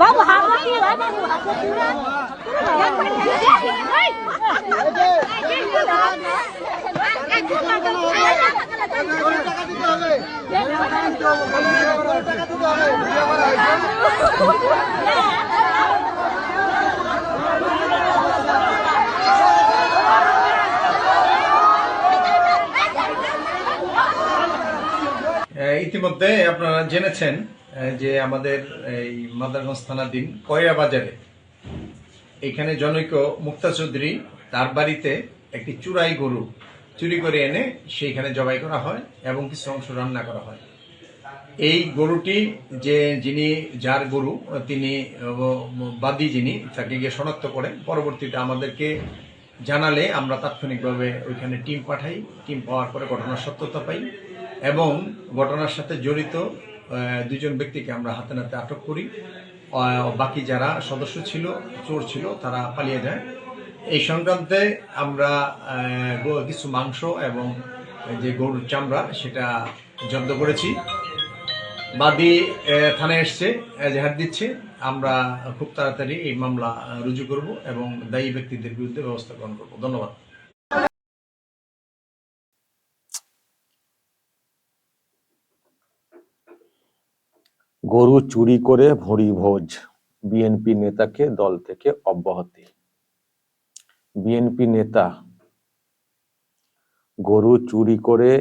বাবু ইতিমধ্যে আপনারা জেনেছেন যে আমাদের এই মাদারগঞ্জ থানাধীন কয়রা বাজারে। এখানে জনৈক মুক্তা চৌধুরী তার বাড়িতে একটি চুরাই গরু চুরি করে এনে সেইখানে জবাই করা হয় এবং কিছু অংশ রান্না করা হয়। এই গরুটি যে যিনি, যার গরু, তিনি বাদী যিনি, তাকে গিয়ে শনাক্ত করেন। পরবর্তীতে আমাদেরকে জানালে আমরা তাৎক্ষণিকভাবে ওইখানে টিম পাঠাই। টিম পাওয়ার পরে ঘটনার সত্যতা পাই এবং ঘটনার সাথে জড়িত দুজন ব্যক্তিকে আমরা হাতে নাতে আটক করি। বাকি যারা সদস্য ছিল, চোর ছিল, তারা পালিয়ে যায়। এই সংক্রান্তে আমরা কিছু মাংস এবং যে গরুর চামড়া, সেটা জব্দ করেছি। বাদী থানায় এসছে এজাহার দিচ্ছে। আমরা খুব তাড়াতাড়ি এই মামলা রুজু করব এবং দায়ী ব্যক্তিদের বিরুদ্ধে ব্যবস্থা গ্রহণ করব। ধন্যবাদ। গরু চুরি করে ভরি ভোজ বিএনপি নেতাকে দল থেকে অব্যাহতি। বিএনপি নেতা গরু চুরি করে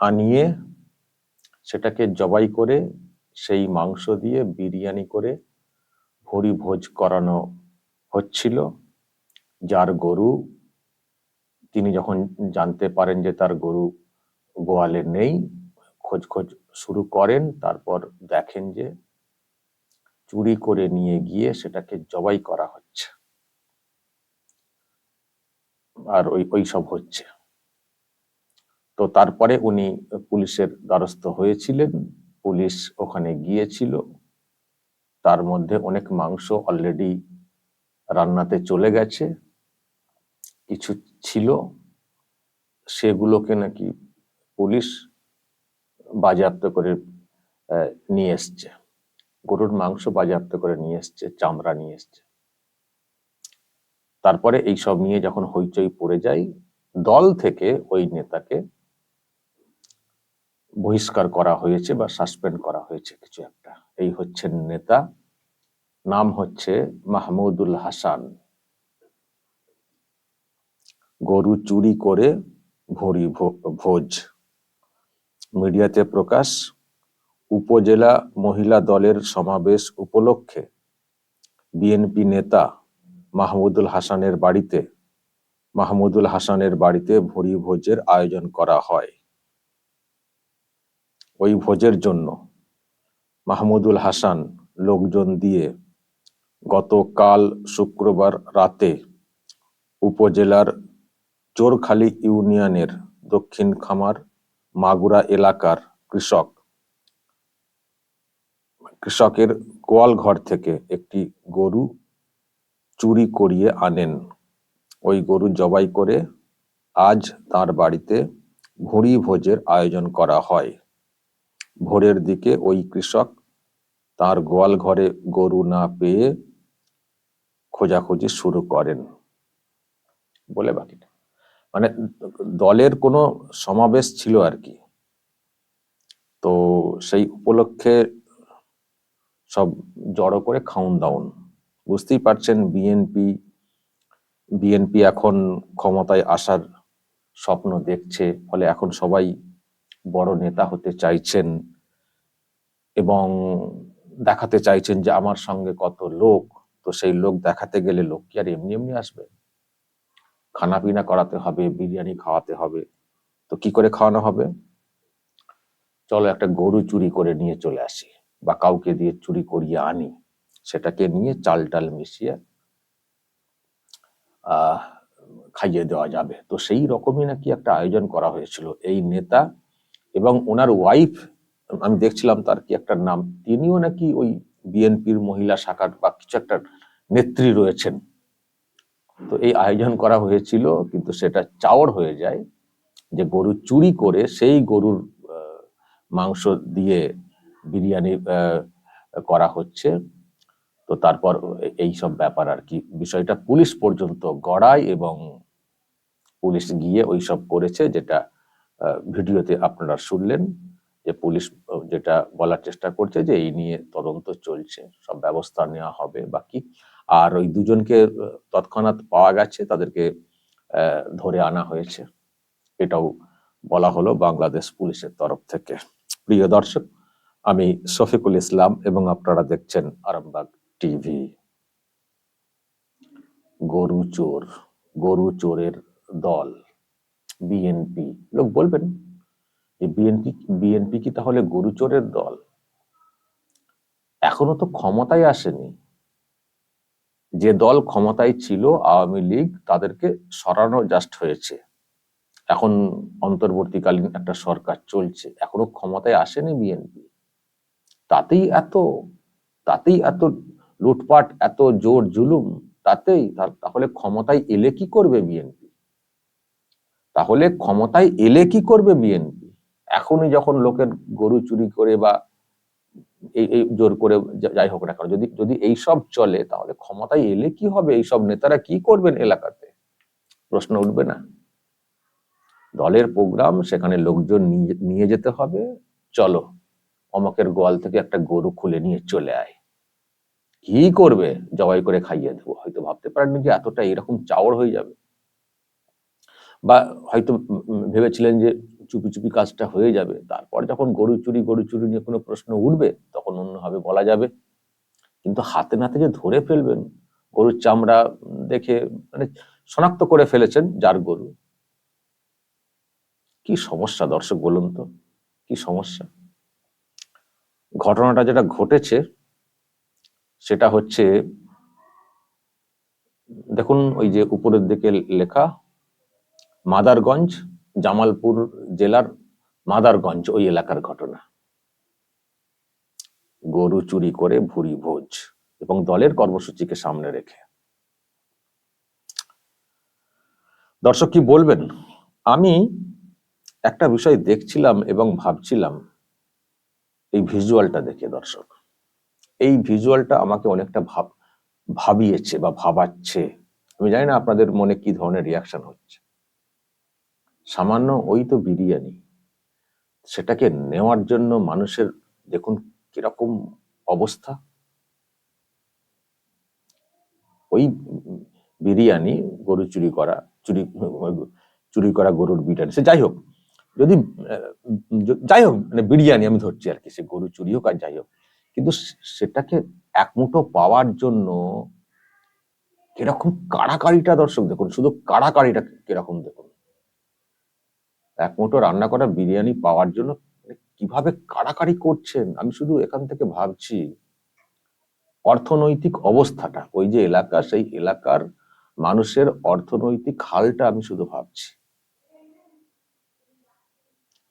আনিয়ে সেটাকে জবাই করে সেই মাংস দিয়ে বিরিয়ানি করে ভরি ভোজ করানো হচ্ছিল। যার গরু তিনি যখন জানতে পারেন যে তার গরু গোয়ালে নেই, খোঁজ খোঁজ শুরু করেন, তারপর দেখেন যে চুরি করে নিয়ে গিয়ে সেটাকে জবাই করা হচ্ছে। আর ওই ওই সব হচ্ছে। তো তারপরে উনি পুলিশের দ্বারস্থ হয়েছিলেন। পুলিশ ওখানে গিয়েছিল। তার মধ্যে অনেক মাংস অলরেডি রান্নাতে চলে গেছে। কিছু ছিল। সেগুলোকে নাকি পুলিশ বাজেয়াপ্ত করে নিয়ে এসছে। গরুর মাংস বাজেয়াপ্ত করে নিয়ে এসছে, চামড়া নিয়ে এসছে। তারপরে এই সব নিয়ে যখন হইচই পড়ে যায়, দল থেকে ওই নেতাকে বহিষ্কার করা হয়েছে বা সাসপেন্ড করা হয়েছে কিছু একটা। এই হচ্ছে নেতা, নাম হচ্ছে মাহমুদুল হাসান। গরু চুরি করে ভরি ভোজ। মিডিয়াতে প্রকাশ, উপজেলা মহিলা দলের সমাবেশ উপলক্ষে বিএনপি নেতা মাহমুদুল হাসানের বাড়িতে, মাহমুদুল হাসানের বাড়িতে ভরি ভোজের আয়োজন করা হয়। ওই ভোজের জন্য মাহমুদুল হাসান লোকজন দিয়ে গতকাল শুক্রবার রাতে উপজেলার চোরখালী ইউনিয়নের দক্ষিণ খামার মাগুরা এলাকার কৃষক। কৃষকের গোয়াল ঘর থেকে একটি গরু চুরি করিয়ে আনেন। ওই গরু জবাই করে আজ তার বাড়িতে ভুঁড়ি ভোজের আয়োজন করা হয়। ভোরের দিকে ওই কৃষক তার গোয়াল ঘরে গরু না পেয়ে খোঁজাখুঁজি শুরু করেন। বলে বাকিটা। মানে দলের কোনো সমাবেশ ছিল আর কি। তো সেই উপলক্ষে সব জড়ো করে খাউন দাউন বুঝতেই পারছেন বিএনপি বিএনপি এখন ক্ষমতায় আসার স্বপ্ন দেখছে, ফলে এখন সবাই বড় নেতা হতে চাইছেন এবং দেখাতে চাইছেন যে আমার সঙ্গে কত লোক। তো সেই লোক দেখাতে গেলে লোক কি আর এমনি এমনি আসবে? খানা পিনা করাতে হবে, বিরিয়ানি খাওয়াতে হবে। তো কি করে খাওয়ানো হবে? চলো একটা গরু চুরি করে নিয়ে চলে আসি বা কাউকে দিয়ে চুরি করিয়ে আনি। সেটাকে নিয়ে চাল টাল মিশিয়ে খাইয়ে দেওয়া যাবে। তো সেই রকমই নাকি একটা আয়োজন করা হয়েছিল। এই নেতা এবং ওনার ওয়াইফ আমি দেখছিলাম তার কি একটা নাম। তিনিও নাকি ওই বিএনপির মহিলা শাখার বা কিছু একটা নেত্রী রয়েছেন। তো এই আয়োজন করা হয়েছিল, কিন্তু সেটা চাওর হয়ে যায় যে গরু চুরি করে সেই গরুর মাংস দিয়ে বিরিয়ানি করা হচ্ছে। তো তারপর এই সব ব্যাপার আর কি। বিষয়টা পুলিশ পর্যন্ত গড়ায় এবং পুলিশ গিয়ে ওই সব করেছে যেটা ভিডিওতে আপনারা শুনলেন যে পুলিশ যেটা বলার চেষ্টা করছে যে এই নিয়ে তদন্ত চলছে, সব ব্যবস্থা নেওয়া হবে বাকি আর ওই দুজনকে তৎক্ষণাৎ পাওয়া গেছে, তাদেরকে ধরে আনা হয়েছে। এটাও বলা হলো বাংলাদেশ পুলিশের তরফ থেকে। প্রিয় দর্শক, আমি শফিকুল ইসলাম এবং আপনারা দেখছেন আরামবাগ টিভি। গরু চোর, গরু চোরের দল, বিএনপি। লোক বলবেন, যে বিএনপি বিএনপি কি তাহলে গরু চোরের দল? এখনও তো ক্ষমতায় আসেনি। যে দল ক্ষমতায় ছিল আওয়ামী লীগ, তাদেরকে সরানো জাস্ট হয়েছে। এখন অন্তর্বর্তীকালীন একটা সরকার চলছে। এখনও ক্ষমতায় আসেনি বিএনপি। তাতেই এত তাতেই এত লুটপাট, এত জোর জুলুম, তাতেই তাহলে ক্ষমতায় এলে কি করবে বিএনপি? তাহলে ক্ষমতায় এলে কি করবে বিএনপি? এখনই যখন লোকের গরু চুরি করে বা এই এই জোর করে যাই হোক না কেন, যদি যদি এই সব চলে, তাহলে ক্ষমতায় এলে কি হবে? এই সব নেতারা কি করবেন এলাকাতে? প্রশ্ন উঠবে না। দলের প্রোগ্রাম, সেখানে লোকজন নিয়ে- যেতে হবে। চলো, অমকের গোয়াল থেকে একটা গরু খুলে নিয়ে চলে আয়। কি করবে? জবাই করে খাইয়ে দেবো। হয়তো ভাবতে পারেননি যে এতটা এরকম চাওর হয়ে যাবে। বা হয়তো ভেবেছিলেন যে চুপি চুপি কাজটা হয়ে যাবে। তারপর যখন গরু চুরি গরু চুরি নিয়ে কোনো প্রশ্ন উঠবে, তখন অন্যভাবে বলা যাবে। কিন্তু হাতে নাতে যে ধরে ফেলবেন, গরুর চামড়া দেখে মানে শনাক্ত করে ফেলেছেন যার গরু। কি সমস্যা দর্শক বলুন তো? কি সমস্যা? ঘটনাটা যেটা ঘটেছে, সেটা হচ্ছে, দেখুন ওই যে উপরের দিকে লেখা, মাদারগঞ্জ জামালপুর জেলার মাদারগঞ্জ ওই এলাকার ঘটনা। গরু চুরি করে ভুরি ভোজ এবং দলের কর্মসূচিকে সামনে রেখে। দর্শক কি বলবেন? আমি একটা বিষয় দেখছিলাম এবং ভাবছিলাম, এই ভিজুয়ালটা দেখে দর্শক। এই ভিজুয়ালটা আমাকে অনেকটা ভাব, ভাবিয়েছে বা ভাবাচ্ছে। আমি জানি না আপনাদের মনে কি ধরনের রিয়াকশন হচ্ছে। সামান্য ওই তো বিরিয়ানি। সেটাকে নেওয়ার জন্য মানুষের দেখুন কীরকম অবস্থা। ওই বিরিয়ানি গরু চুরি করা, চুরি চুরি করা গরুর বিরিয়ানি। সে যাই হোক, যদি, যাই হোক মানে বিরিয়ানি আমি ধরছি আর কি, সে গরু চুরি হোক আর যাই হোক, কিন্তু সেটাকে এক মুঠো পাওয়ার জন্য কীরকম কাড়াকাড়িটা দর্শক দেখুন, শুধু কাড়াকাড়িটা কীরকম দেখুন। এক মুঠো রান্না করা বিরিয়ানি পাওয়ার জন্য মানে কীভাবে কাড়াকাড়ি করছেন? আমি শুধু এখান থেকে ভাবছি। অর্থনৈতিক অবস্থাটা, ওই যে এলাকা, সেই এলাকার মানুষের অর্থনৈতিক হালটা আমি শুধু ভাবছি।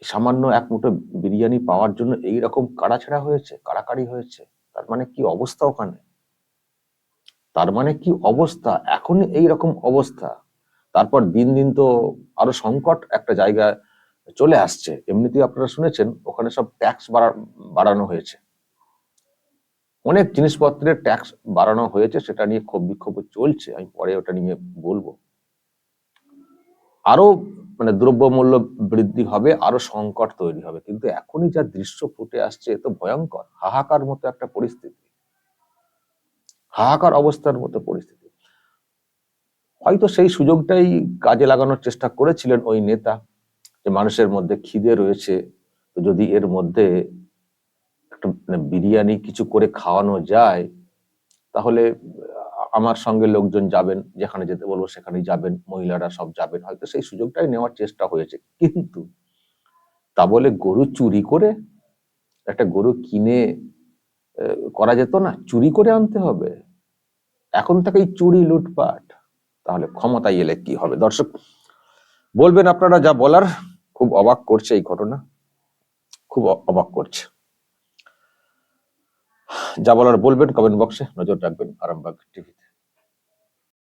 সামান্য এক মুঠো বিরিয়ানি পাওয়ার জন্য এই রকম কাড়াছাড়া হয়েছে, কাড়াকাড়ি হয়েছে, তার মানে কি অবস্থা ওখানে? তার মানে কি অবস্থা? এখনই এই রকম অবস্থা। তারপর দিন দিন তো আরও সংকট একটা জায়গায় চলে আসছে। এমনিতেই আপনারা শুনেছেন, ওখানে সব ট্যাক্স বাড়ানো হয়েছে। অনেক জিনিসপত্রের ট্যাক্স বাড়ানো হয়েছে, সেটা নিয়ে ক্ষোভ বিক্ষোভ চলছে, আমি পরে ওটা নিয়ে বলব। আরও মানে দ্রব্যমূল্য বৃদ্ধি হবে, আরও সংকট তৈরি হবে, কিন্তু এখনই যা দৃশ্য ফুটে আসছে তো ভয়ঙ্কর, হাহাকার মতো একটা পরিস্থিতি। হাহাকার অবস্থার মতো পরিস্থিতি। হয়তো সেই সুযোগটাই কাজে লাগানোর চেষ্টা করেছিলেন ওই নেতা যে মানুষের মধ্যে খিদে রয়েছে, তো যদি এর মধ্যে একটা মানে বিরিয়ানি কিছু করে খাওয়ানো যায়, তাহলে আমার সঙ্গে লোকজন যাবেন, যেখানে যেতে বলব সেখানেই যাবেন, মহিলারা সব যাবেন। হয়তো সেই সুযোগটাই নেওয়ার চেষ্টা হয়েছে। কিন্তু তা বলে গরু চুরি করে, একটা গরু কিনে করা যেত না? চুরি করে আনতে হবে। এখন থেকেই চুরি, লুটপাট। তাহলে ক্ষমতায় এলে কি হবে? দর্শক, বলবেন আপনারা যা বলার, খুব অবাক করছে এই ঘটনা। খুব অবাক করছে। যা বলার বলবেন কমেন্ট বক্সে নজর রাখবেন আরামবাগ টিভিতে।